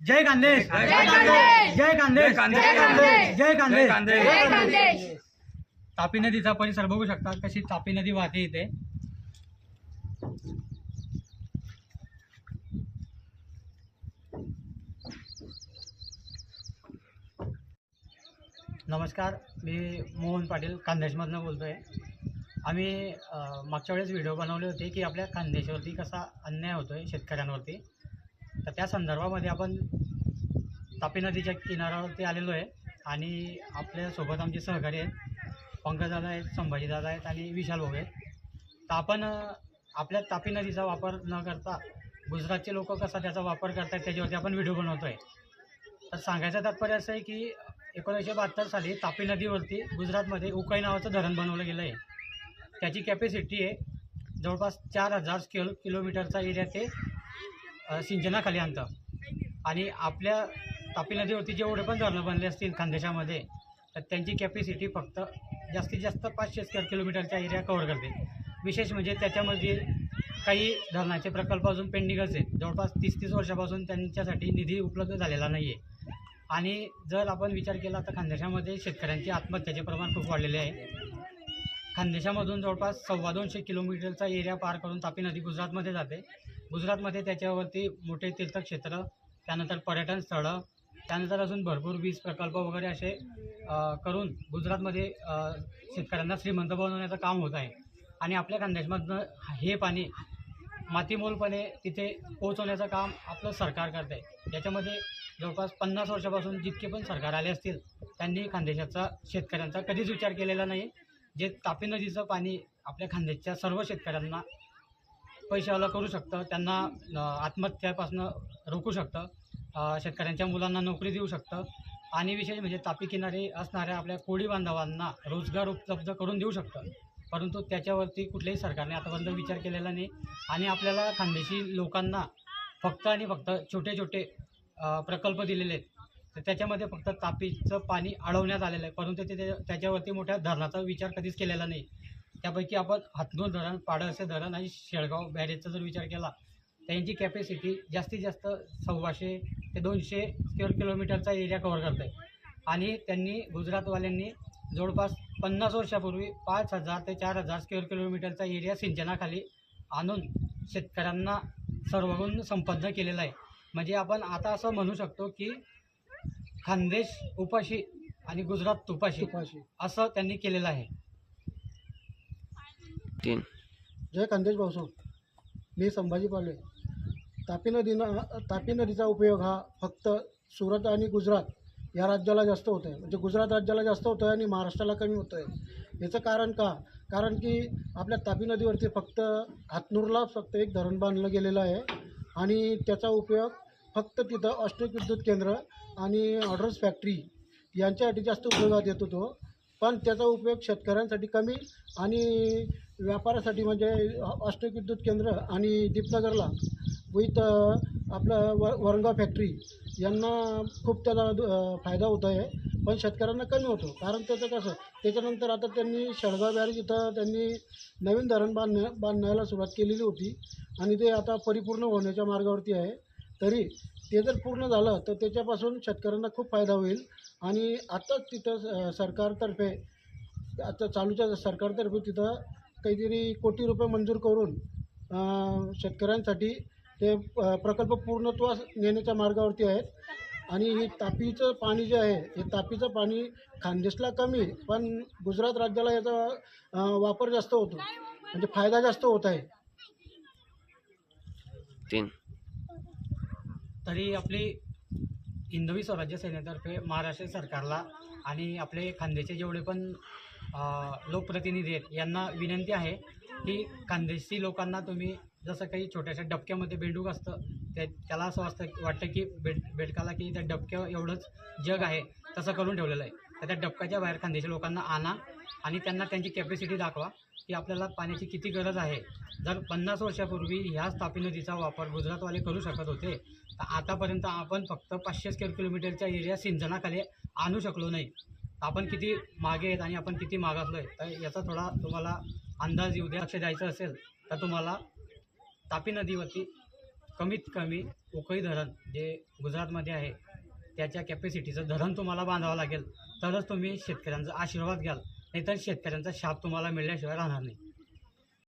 जय खानदेश जय खानदेश! जय खानदेश तापी नदीचा परिसर बघू शकता कशी तापी नदी वाहते इथे. नमस्कार मी मोहन पाटील खानदेशमधनं बोलतो आहे आम्ही मागच्या वेळेस व्हिडिओ बनवले होते की आपल्या खानदेशवरती कसा अन्याय होतो आहे शेतकऱ्यांवरती. तर त्या संदर्भामध्ये आपण तापी नदीच्या किनाऱ्यावरती आलेलो आहे आणि आपल्यासोबत आमचे सहकारी आहेत. पंकजदादा आहेत संभाजीदादा आहेत आणि विशाल भाऊ आहेत. तर आपण आपल्या तापी नदीचा वापर न करता गुजरातचे लोक कसा त्याचा वापर करतात त्याच्यावरती आपण व्हिडिओ बनवतो आहे तर सांगायचं तात्पर्य असं आहे की एकोणीसशे बहात्तर साली तापी नदीवरती गुजरातमध्ये उकाई नावाचं धरण बनवलं गेलं आहे. त्याची कॅपॅसिटी आहे जवळपास चार हजार किलो किलोमीटरचा एरिया ते सिंचनाखाली आणतं. आणि आपल्या तापी नदीवरती जेवढे पण धरणं बनले असतील खानदेशामध्ये तर त्यांची कॅपॅसिटी फक्त जास्तीत जास्त पाचशे स्क्वेअर किलोमीटरचा एरिया कव्हर करते. विशेष म्हणजे त्याच्यामध्ये काही धरणाचे प्रकल्प अजून पेंडिंगच आहेत. जवळपास तीस तीस वर्षापासून त्यांच्यासाठी निधी उपलब्ध झालेला नाही आहे आणि जर आपण विचार केला तर खानदेशामध्ये शेतकऱ्यांची आत्महत्याचे प्रमाण खूप वाढलेले आहे. खानदेशामधून जवळपास सव्वा दोनशे किलोमीटरचा एरिया पार करून तापी नदी गुजरातमध्ये जाते. गुजरातमध्ये त्याच्यावरती मोठे तीर्थक्षेत्र त्यानंतर पर्यटन स्थळं त्यानंतर अजून भरपूर वीज प्रकल्प वगैरे असे करून गुजरातमध्ये शेतकऱ्यांना श्रीमंत बनवण्याचं काम होत आहे. आणि आपल्या खानदेशमधनं हे पाणी मातीमोलपणे तिथे पोहोचवण्याचं काम आपलं सरकार करत आहे. याच्यामध्ये जवळपास पन्नास वर्षापासून जितके पण सरकार आले असतील त्यांनी खानदेशाचा शेतकऱ्यांचा कधीच विचार केलेला नाही. जे तापी नदीचं पाणी आपल्या खानदेशच्या सर्व शेतकऱ्यांना पैशावाला करू शकतं. त्यांना अ, आत्महत्यापासून रोखू शकतं. शेतकऱ्यांच्या मुलांना नोकरी देऊ शकतं. आणि विशेष म्हणजे तापी किनारी असणाऱ्या आपल्या कोळी बांधवांना रोजगार उपलब्ध करून देऊ शकतं. परंतु त्याच्यावरती कुठल्याही सरकारने आतापर्यंत विचार केलेला नाही. आणि आपल्याला खानदेशी लोकांना फक्त आणि फक्त छोटे छोटे प्रकल्प दिलेले आहेत. तर त्याच्यामध्ये फक्त तापीचं पाणी अडवण्यात आलेलं आहे. परंतु ते ते- त्याच्यावरती मोठ्या धरणाचा विचार कधीच केलेला नाही. त्यापैकी आपण हातनूर धरण पाडळसे धरण आणि शेळगाव बॅरेजचा जर विचार केला त्यांची कॅपॅसिटी जास्तीत जास्त सव्वाशे ते दोनशे स्क्वेअर किलोमीटरचा एरिया कव्हर करत आहे आणि त्यांनी गुजरातवाल्यांनी जवळपास पन्नास वर्षापूर्वी पाच हजार ते चार हजार स्क्वेअर किलोमीटरचा एरिया सिंचनाखाली आणून शेतकऱ्यांना सर्वगुण संपन्न केलेला आहे. म्हणजे आपण आता असं म्हणू शकतो की खानदेश उपाशी आणि गुजरात तुपाशी. असं त्यांनी केलेलं आहे. तीन. जय खानदेश भाऊसो मी संभाजी पाले. तापी नदीनं तापी नदीचा उपयोग हा फक्त सुरत आणि गुजरात या राज्याला जास्त होत आहे म्हणजे गुजरात राज्याला जास्त होतं आहे आणि महाराष्ट्राला कमी होतं आहे याचं कारण का? कारण की आपल्या तापी नदीवरती फक्त हातनूरला फक्त एक धरण बांधलं गेलेलं आहे आणि त्याचा उपयोग फक्त तिथं अष्टविद्युत विद्युत केंद्र आणि ऑर्डर्स फॅक्टरी यांच्यासाठी जास्त उपयोगात येत होतो. पण त्याचा उपयोग शेतकऱ्यांसाठी कमी आणि व्यापारासाठी म्हणजे अष्टविद्युत विद्युत केंद्र आणि दीपनगरला विथ आपलं व वरंगा फॅक्टरी यांना खूप त्याचा फायदा होत आहे पण शेतकऱ्यांना कमी होतो. कारण त्याचं कसं त्याच्यानंतर आता त्यांनी शेळगाव बॅरेज इथं त्यांनी नवीन धरण बांधण्या बांधण्याला सुरुवात केलेली होती. आणि ते आता परिपूर्ण होण्याच्या मार्गावरती आहे. तरी ते जर पूर्ण झालं तर त्याच्यापासून शेतकऱ्यांना खूप फायदा होईल. आणि आत्ताच तिथं सरकारतर्फे आता चालूच्या सरकारतर्फे तिथं काहीतरी कोटी रुपये मंजूर करून शेतकऱ्यांसाठी ते प्रकल्प पूर्णत्वास नेण्याच्या मार्गावरती आहेत. आणि हे तापीचं पाणी जे आहे हे तापीचं पाणी खानदेशला कमी पण गुजरात राज्याला याचा वापर जास्त होतो. म्हणजे फायदा जास्त होत आहे. तीन. तरी आपली हिंदवी स्वराज्य सेनेतर्फे महाराष्ट्र सरकारला आणि आपले खानदेशचे जेवढे पण लोकप्रतिनिधी आहेत यांना विनंती आहे की खानदेशी लोकांना तुम्ही जसं काही छोट्याशा डबक्यामध्ये बेडूक असतं ते त्याला असं वाटतं वाटतं की बेड बेडकाला की त्या डबक्या एवढंच जग आहे तसं करून ठेवलेलं आहे. तर त्या डबक्याच्या बाहेर खानदेशी लोकांना आणा आणि त्यांना त्यांची कॅपॅसिटी दाखवा. की आपल्याला पाण्याची किती गरज आहे? जर पन्नास वर्षापूर्वी ह्याच तापी नदीचा वापर गुजरातवाले करू शकत होते तर आतापर्यंत आपण फक्त पाचशे स्क्वेअर किलोमीटरच्या एरिया सिंचनाखाली आणू शकलो नाही. आपण किती मागे आहेत आणि आपण किती मागासलो आहे तर याचा थोडा तुम्हाला अंदाज येऊ द्या. लक्ष द्यायचं असेल तर तुम्हाला तापी नदीवरती कमीत कमी उकई धरण जे गुजरातमध्ये आहे त्याच्या कॅपॅसिटीचं धरण तुम्हाला बांधावं लागेल. तरच तुम्ही शेतकऱ्यांचा आशीर्वाद घ्याल. इतर शेतकऱ्यांचा शाप तुम्हाला मिळल्याशिवाय राहणार नाही.